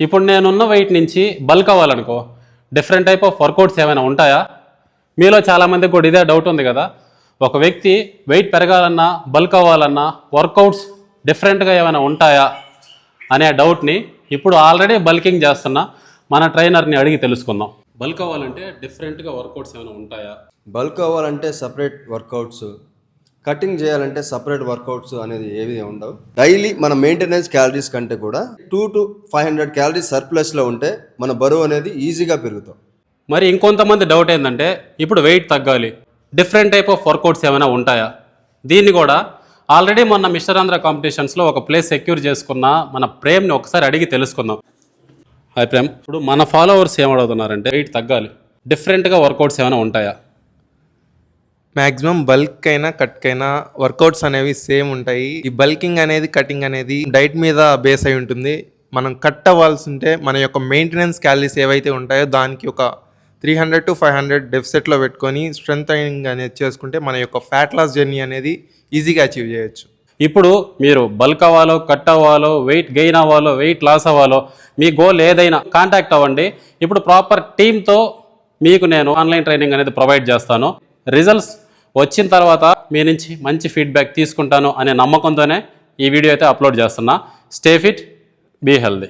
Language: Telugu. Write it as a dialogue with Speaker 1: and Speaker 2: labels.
Speaker 1: ఇప్పుడు నేనున్న వెయిట్ నుంచి బల్క్ అవ్వాలనుకో డిఫరెంట్ టైప్ ఆఫ్ వర్కౌట్స్ ఏమైనా ఉంటాయా? మీలో చాలామందికి కూడా ఇదే డౌట్ ఉంది కదా. ఒక వ్యక్తి వెయిట్ పెరగాలన్నా బల్క్ అవ్వాలన్నా వర్కౌట్స్ డిఫరెంట్గా ఏమైనా ఉంటాయా అనే డౌట్ని ఇప్పుడు ఆల్రెడీ బల్కింగ్ చేస్తున్న మన ట్రైనర్ని అడిగి తెలుసుకుందాం. బల్క్ అవ్వాలంటే డిఫరెంట్గా వర్కౌట్స్ ఏమైనా ఉంటాయా?
Speaker 2: బల్క్ అవ్వాలంటే సపరేట్ వర్కౌట్స్ కటింగ్ చేయాలంటే సపరేట్ వర్కౌట్స్ అనేది ఏవి ఉండవు. డైలీ మన మెయింటెనెన్స్ క్యాలరీస్ కంటే కూడా two to five hundred calories సర్ప్లస్లో ఉంటే మన బరువు అనేది ఈజీగా పెరుగుతాం.
Speaker 1: మరి ఇంకొంతమంది డౌట్ ఏంటంటే ఇప్పుడు వెయిట్ తగ్గాలి. డిఫరెంట్ టైప్ ఆఫ్ వర్కౌట్స్ ఏమైనా ఉంటాయా? దీన్ని కూడా ఆల్రెడీ మొన్న మిస్టర్ ఆంధ్ర కాంపిటీషన్స్లో ఒక ప్లేస్ సెక్యూర్ చేసుకున్న మన ప్రేమ్ని ఒకసారి అడిగి తెలుసుకుందాం. హాయ్ ప్రేమ్ ఇప్పుడు మన ఫాలోవర్స్ ఏమడుగుతున్నారంటే వెయిట్ తగ్గాలి. డిఫరెంట్గా వర్కౌట్స్ ఏమైనా ఉంటాయా?
Speaker 3: మాక్సిమం బల్క్ అయినా కట్ అయినా వర్కౌట్స్ అనేవి సేమ్ ఉంటాయి. ఈ బల్కింగ్ అనేది కటింగ్ అనేది డైట్ మీద బేస్ అయి ఉంటుంది. మనం కట్ అవ్వాల్సి ఉంటే మన యొక్క మెయింటెనెన్స్ క్యాలరీస్ ఏవైతే ఉంటాయో దానికి ఒక three hundred to five hundred డెఫిసెట్లో పెట్టుకొని స్ట్రెంగ్ అనేది చేసుకుంటే మన యొక్క ఫ్యాట్ లాస్ జర్నీ అనేది ఈజీగా అచీవ్ చేయొచ్చు.
Speaker 1: ఇప్పుడు మీరు బల్క్ అవ్వాలో కట్ అవ్వాలో వెయిట్ గెయిన్ అవ్వాలో వెయిట్ లాస్ అవ్వాలో మీ గోల్ ఏదైనా కాంటాక్ట్ అవ్వండి. ఇప్పుడు ప్రాపర్ టీమ్తో మీకు నేను ఆన్లైన్ ట్రైనింగ్ అనేది ప్రొవైడ్ చేస్తాను. రిజల్ట్స్ వచ్చిన తర్వాత మీ నుంచి మంచి ఫీడ్బ్యాక్ తీసుకుంటాను అనే నమ్మకంతోనే ఈ వీడియో అయితే అప్లోడ్ చేస్తున్నా. Stay fit be healthy